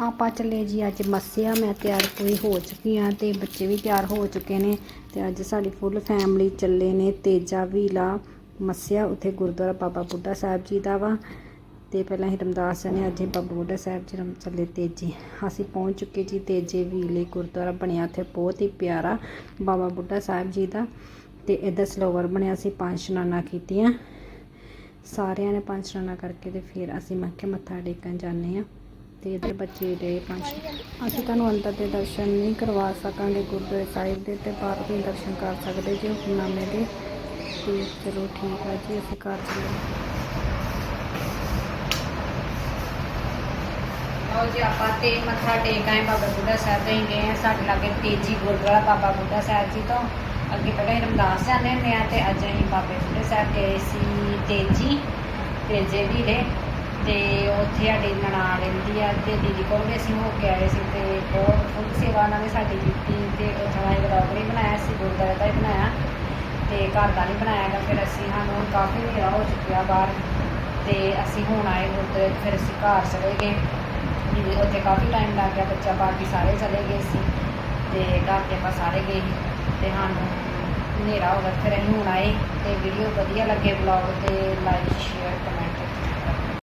ਆਪਾਂ ਚੱਲੇ ਜੀ ਅੱਜ ਮੱਸਿਆ, ਮੈਂ ਤਿਆਰ ਕੋਈ ਹੋ ਚੁੱਕੀ ਆ ਤੇ ਬੱਚੇ ਵੀ ਤਿਆਰ ਹੋ ਚੁੱਕੇ ਨੇ ਤੇ ਅੱਜ ਸਾਡੀ ਫੁੱਲ ਫੈਮਿਲੀ ਚੱਲੇ ਨੇ ਤੇਜਾ ਵੀਲਾ, ਮੱਸਿਆ, ਉੱਥੇ ਗੁਰਦੁਆਰਾ ਬਾਬਾ ਬੁੱਢਾ ਸਾਹਿਬ ਜੀ ਦਾ ਵਾ। ਤੇ ਪਹਿਲਾਂ ਹੀ ਰਮਦਾਸ ਨੇ ਅੱਜ ਹੀ ਬਾਬਾ ਬੁੱਢਾ ਸਾਹਿਬ ਜੀ ਰਮ, ਚੱਲੇ ਤੇਜ਼ੇ। ਅਸੀਂ ਪਹੁੰਚ ਚੁੱਕੇ ਜੀ ਤੇਜੇ ਵੀਲੇ ਗੁਰਦੁਆਰਾ ਬਣਿਆ ਉੱਥੇ, ਬਹੁਤ ਹੀ ਪਿਆਰਾ ਬਾਬਾ ਬੁੱਢਾ ਸਾਹਿਬ ਜੀ ਦਾ। ਤੇ ਇਹਦਾ ਸਲੋਵਰ ਬਣਿਆ ਸੀ ਪੰਜ ਇਸ਼ਨਾਨਾਂ ਕੀਤੀਆਂ। ਸਾਰਿਆਂ ਨੇ ਪੰਜ ਇਸ਼ਨਾਨਾਂ ਕਰਕੇ ਤੇ ਫਿਰ ਅਸੀਂ ਮੱਕੇ ਮੱਥਾ ਟੇਕਣ ਜਾਂਦੇ ਆ ਤੇ ਇਹਦੇ ਬੱਚੇ ਦੇ ਪੰਜ ਅਸੀਂ ਤੁਹਾਨੂੰ ਅੰਦਰ ਦੇ ਦਰਸ਼ਨ ਨਹੀਂ ਕਰਵਾ ਸਕਾਂਗੇ, ਗੁਰਦੁਆਰੇ ਸਾਹਿਬ ਦੇ ਤੇ ਬਾਹਰ ਦੇ ਦਰਸ਼ਨ ਕਰ ਸਕਦੇ ਜੀ ਹੁਕਮਨਾਮੇ ਦੇ। ਤੇ ਚਲੋ ਠੀਕ ਆ ਜੀ, ਅਸੀਂ ਘਰ ਚੱਲੇ। ਆਓ ਜੀ, ਆਪਾਂ ਤੇ ਮੱਥਾ ਟੇਕ ਆਏ ਬਾਬਾ ਬੁੱਢਾ ਸਾਹਿਬ ਦੇ ਗਏ ਆ। ਸਾਡੇ ਲਾਗੇ ਤੇਜੀ ਗੁਰਦੁਆਰਾ ਬਾਬਾ ਬੁੱਢਾ ਸਾਹਿਬ ਜੀ ਤੋਂ। ਅੱਗੇ ਪਹਿਲਾਂ ਹੀ ਰਮਦਾਸ ਜਾਂਦੇ ਹੁੰਦੇ ਆ ਤੇ ਅੱਜ ਅਸੀਂ ਬਾਬੇ ਬੁੱਢਾ ਸਾਹਿਬ ਗਏ ਸੀ ਤੇਜੀ, ਤੇਜੇ ਵੀਰੇ ਤੇ ਉੱਥੇ ਸਾਡੀ ਨਨਾਣ ਰਹਿੰਦੀ ਆ ਤੇ ਦੀਦੀ ਕੋਲ ਵੀ ਅਸੀਂ ਹੋ ਕੇ ਆਏ ਸੀ ਤੇ ਬਹੁਤ ਫੁੱਲ ਸੇਵਾ ਉਹਨਾਂ ਨੇ ਸਾਡੀ ਕੀਤੀ ਤੇ ਉੱਥੋਂ ਦਾ ਵਲੌਗ ਨਹੀਂ ਬਣਾਇਆ ਸੀ, ਗੁਰਦੁਆਰੇ ਦਾ ਹੀ ਬਣਾਇਆ ਤੇ ਘਰ ਦਾ ਨਹੀਂ ਬਣਾਇਆ ਗਾ ਫਿਰ ਅਸੀਂ ਸਾਨੂੰ ਕਾਫੀ ਹਨੇਰਾ ਹੋ ਚੁੱਕਿਆ ਬਾਹਰ ਤੇ ਅਸੀਂ ਹੁਣ ਆਏ ਗੁਰਦੁਆਰੇ, ਫਿਰ ਅਸੀਂ ਘਰ ਚਲੇ ਗਏ। ਦੀਦੀ ਉੱਥੇ ਕਾਫੀ ਟਾਈਮ ਲੱਗ ਗਿਆ, ਬੱਚਾ ਬਾਕੀ ਸਾਰੇ ਚਲੇ ਗਏ ਸੀ ਤੇ ਘਰ ਤੇ ਆਪਾਂ ਸਾਰੇ ਗਏ ਸੀ ਤੇ ਸਾਨੂੰ ਹਨੇਰਾ ਹੋ ਗਿਆ, ਫਿਰ ਅਸੀਂ ਹੁਣ ਆਏ ਤੇ ਵੀਡੀਓ ਵਧੀਆ ਲੱਗੇ ਵਲੌਗ ਤੇ ਲਾਈਕ ਸ਼ੇਅਰ ਕਮੈਂਟ